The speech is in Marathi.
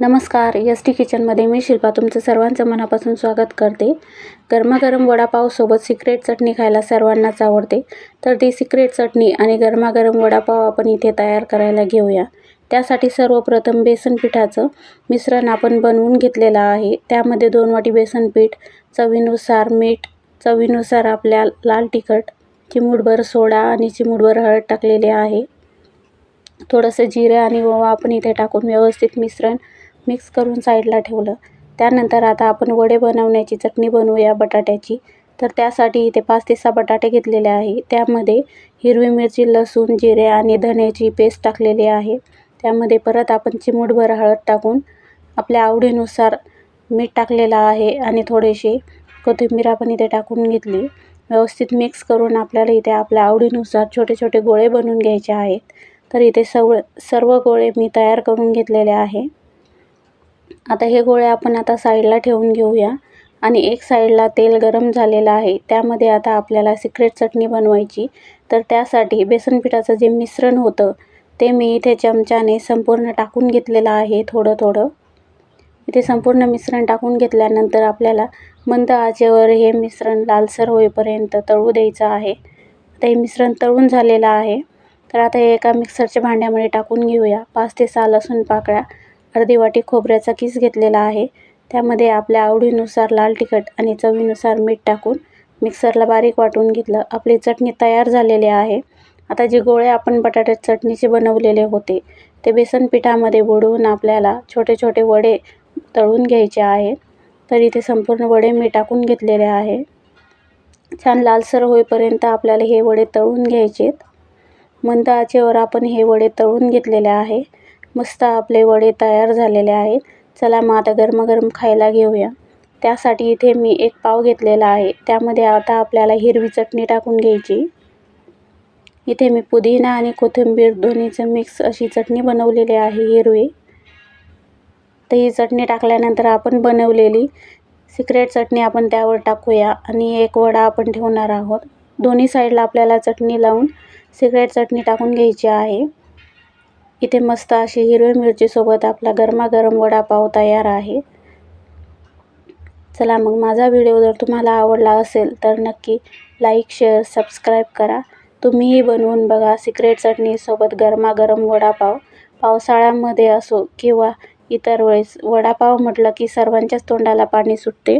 नमस्कार एस टी किचनमध्ये मी शिल्पा तुमचं सर्वांचं मनापासून स्वागत करते. गरमागरम वडापावसोबत सिक्रेट चटणी खायला सर्वांनाच आवडते. तर ती सिक्रेट चटणी आणि गरमागरम वडापाव आपण इथे तयार करायला घेऊया. त्यासाठी सर्वप्रथम बेसन पिठाचं मिश्रण आपण बनवून घेतलेलं आहे. त्यामध्ये दोन वाटी बेसन पीठ चवीनुसार मीठ चवीनुसार आपल्या लाल तिखट चिमूटभर सोडा आणि चिमूटभर हळद टाकलेले आहे. थोडंसं जिरं आणि ओवा आपण इथे टाकून व्यवस्थित मिश्रण मिक्स करून साईडला ठेवलं. त्यानंतर आता आपण वडे बनवण्याची चटणी बनवूया बटाट्याची. तर त्यासाठी इथे पाच ते सहा बटाटे घेतलेले आहे. त्यामध्ये हिरवी मिरची लसूण जिरे आणि धण्याची पेस्ट टाकलेली आहे. त्यामध्ये परत आपण चिमूटभर हळद टाकून आपल्या आवडीनुसार मीठ टाकलेलं आहे आणि थोडेसे कोथिंबीर आपण इथे टाकून घेतली. व्यवस्थित मिक्स करून आपल्याला इथे आपल्या आवडीनुसार छोटे छोटे गोळे बनवून घ्यायचे आहेत. तर इथे सव सर्व गोळे मी तयार करून घेतलेले आहे. आता हे गोळे आपण आता साईडला ठेवून घेऊया. आणि एक साईडला तेल गरम झालेलं आहे. त्यामध्ये आता आपल्याला सिक्रेट चटणी बनवायची. तर त्यासाठी बेसन पिठाचं जे मिश्रण होतं ते मी इथे चमच्याने संपूर्ण टाकून घेतलेलं आहे थोडं थोडं इथे संपूर्ण मिश्रण टाकून घेतल्यानंतर आपल्याला मंद आचेवर हे मिश्रण लालसर होईपर्यंत तळू द्यायचं आहे. आता हे मिश्रण तळून झालेलं आहे. तर आता हे एका मिक्सरच्या भांड्यामध्ये टाकून घेऊया. पाच ते सहा लसूण पाकळ्या. अर्धी वाटी खोबऱ्याचा किस घेतलेला आहे. त्यामध्ये आपल्या आवडीनुसार लाल तिखट आणि चवीनुसार मीठ टाकून मिक्सरला बारीक वाटून घेतलं. आपली चटणी तयार झालेली आहे. आता जे गोळे आपण बटाट्यात चटणीचे बनवलेले होते ते बेसन पिठामध्ये बुडवून आपल्याला छोटे छोटे वडे तळून घ्यायचे आहेत तर इथे संपूर्ण वडे मी टाकून घेतलेले आहे. छान लालसर होईपर्यंत आपल्याला हे वडे तळून घ्यायचे मंद आचेवर आपण हे वडे तळून घेतलेले आहे. मस्त आपले वडे तयार झालेले आहेत. चला मग आता गरमागरम खायला घेऊया. त्यासाठी इथे मी एक पाव घेतलेला आहे. त्यामध्ये आता आपल्याला हिरवी चटणी टाकून घ्यायची. इथे मी पुदिना आणि कोथिंबीर दोन्हीचं मिक्स अशी चटणी बनवलेली आहे हिरवी. तर ही चटणी टाकल्यानंतर आपण बनवलेली सिक्रेट चटणी आपण त्यावर टाकूया आणि एक वडा आपण ठेवणार आहोत. दोन्ही साईडला आपल्याला चटणी लावून सिक्रेट चटणी टाकून घ्यायची आहे. इथे मस्त अशी हिरवी मिरचीसोबत आपला गरमागरम वडापाव तयार आहे. चला मग माझा व्हिडिओ जर तुम्हाला आवडला असेल तर नक्की लाईक शेअर सबस्क्राईब करा. तुम्हीही बनवून बघा सिक्रेट चटणीसोबत गरमागरम वडापाव. पावसाळ्यामध्ये असो किंवा इतर वेळेस वडापाव म्हटलं की सर्वांच्याच तोंडाला पाणी सुटते.